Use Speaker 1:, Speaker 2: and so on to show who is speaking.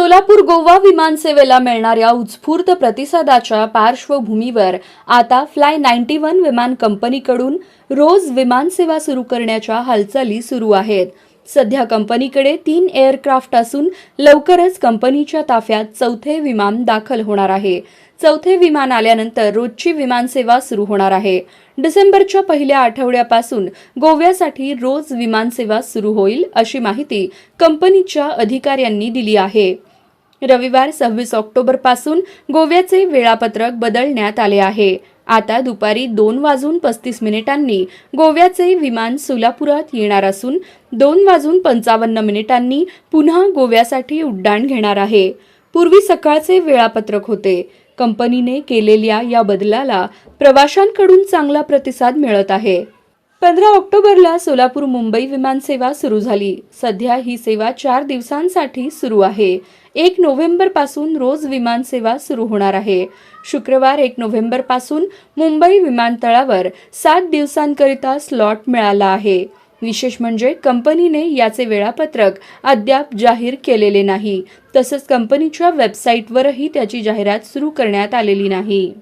Speaker 1: सोलापूर गोवा विमानसेवेला मिळणाऱ्या उत्स्फूर्त प्रतिसादाच्या पार्श्वभूमीवर आता फ्लाय नाईन्टी वन विमान कंपनीकडून रोज विमानसेवा सुरू करण्याच्या हालचाली सुरू आहेत. सध्या कंपनीकडे तीन एअरक्राफ्ट असून लवकरच कंपनीच्या ताफ्यात चौथे विमान दाखल होणार आहे. चौथे विमान आल्यानंतर रोजची विमानसेवा सुरू होणार आहे. डिसेंबरच्या पहिल्या आठवड्यापासून गोव्यासाठी रोज विमानसेवा सुरू होईल अशी माहिती कंपनीच्या अधिकाऱ्यांनी दिली आहे. रविवार सव्वीस ऑक्टोबरपासून गोव्याचे वेळापत्रक बदलण्यात आले आहे. आता दुपारी दोन वाजून पस्तीस मिनिटांनी गोव्याचे विमान सोलापुरात येणार असून दोन वाजून पंचावन्न मिनिटांनी पुन्हा गोव्यासाठी उड्डाण घेणार आहे. पूर्वी सकाळचे वेळापत्रक होते. कंपनीने केलेल्या या बदलाला प्रवाशांकडून चांगला प्रतिसाद मिळत आहे. पंधरा ऑक्टोबरला सोलापूर मुंबई विमानसेवा सुरू झाली. सध्या ही सेवा चार दिवसांसाठी सुरू आहे. एक नोव्हेंबरपासून रोज विमानसेवा सुरू होणार आहे. शुक्रवार एक नोव्हेंबरपासून मुंबई विमानतळावर सात दिवसांकरिता स्लॉट मिळाला आहे. विशेष म्हणजे कंपनीने याचे वेळापत्रक अद्याप जाहीर केलेले नाही. तसंच कंपनीच्या वेबसाईटवरही त्याची जाहिरात सुरू करण्यात आलेली नाही.